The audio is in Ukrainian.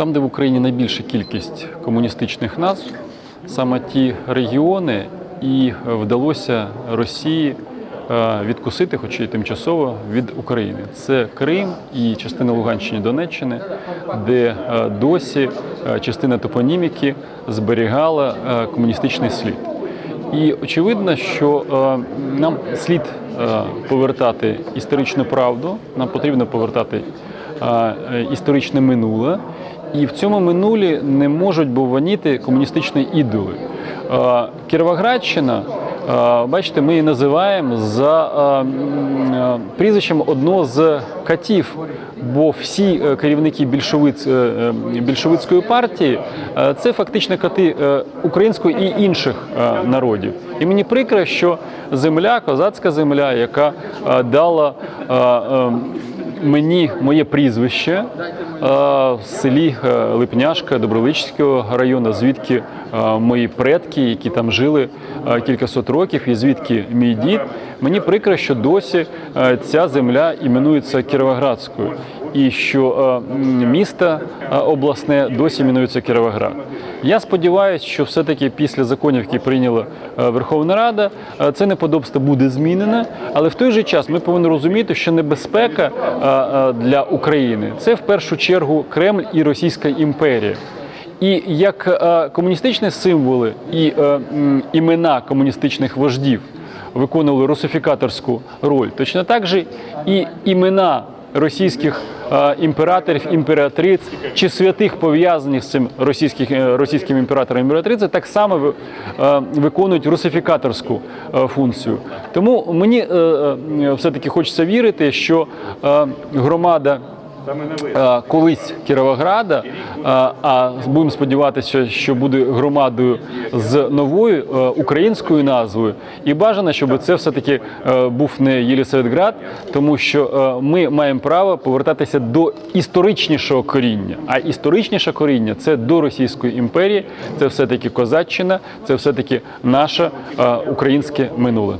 Там, де в Україні найбільша кількість комуністичних назв, саме ті регіони і вдалося Росії е, відкусити, хоч і тимчасово, від України. Це Крим і частина Луганщини Донеччини, де е, досі е, частина топоніміки зберігала комуністичний слід. І очевидно, що нам слід повертати історичну правду, нам потрібно повертати історичне минуле, і в цьому минулі не можуть буваніти комуністичні ідоли. Е, Кіровоградщина, бачите, ми її називаємо за е, е, прізвищем одного з катів, бо всі е, керівники більшовиць, е, е, більшовицької партії е, це фактично коти е, української і інших е, народів. І мені прикро, що земля, козацька земля, яка е, дала е, е, мені моє прізвище е, в селі е, Липняшка Доброличського району, звідки е, мої предки, які там жили е, кількасот років, і звідки мій дід. Мені прикро, що досі е, ця земля іменується Кіровоградською. І що е, місто е, обласне досі іменується Кіровоград. Я сподіваюся, що все-таки після законів, які прийняла Верховна Рада, це неподобство буде змінене. Але в той же час ми повинні розуміти, що небезпека для України це в першу чергу Кремль і Російська імперія. І як е, комуністичні символи і е, імена комуністичних вождів виконували русифікаторську роль, точно так же і імена російських е, імператорів, імператриць чи святих пов'язаних з цим російських, російським імператором імператрицею так само виконують русифікаторську функцію. Тому мені е, е, все-таки хочеться вірити, що громада колись Кіровограда, е, а будемо сподіватися, що буде громадою з новою е, українською назвою. І бажано, щоб це все-таки е, був не Єлісаветград, тому що е, ми маємо право повертатися до історичнішого коріння. А історичніше коріння це до Російської імперії, це все-таки козаччина, це все-таки наше е, українське минуле.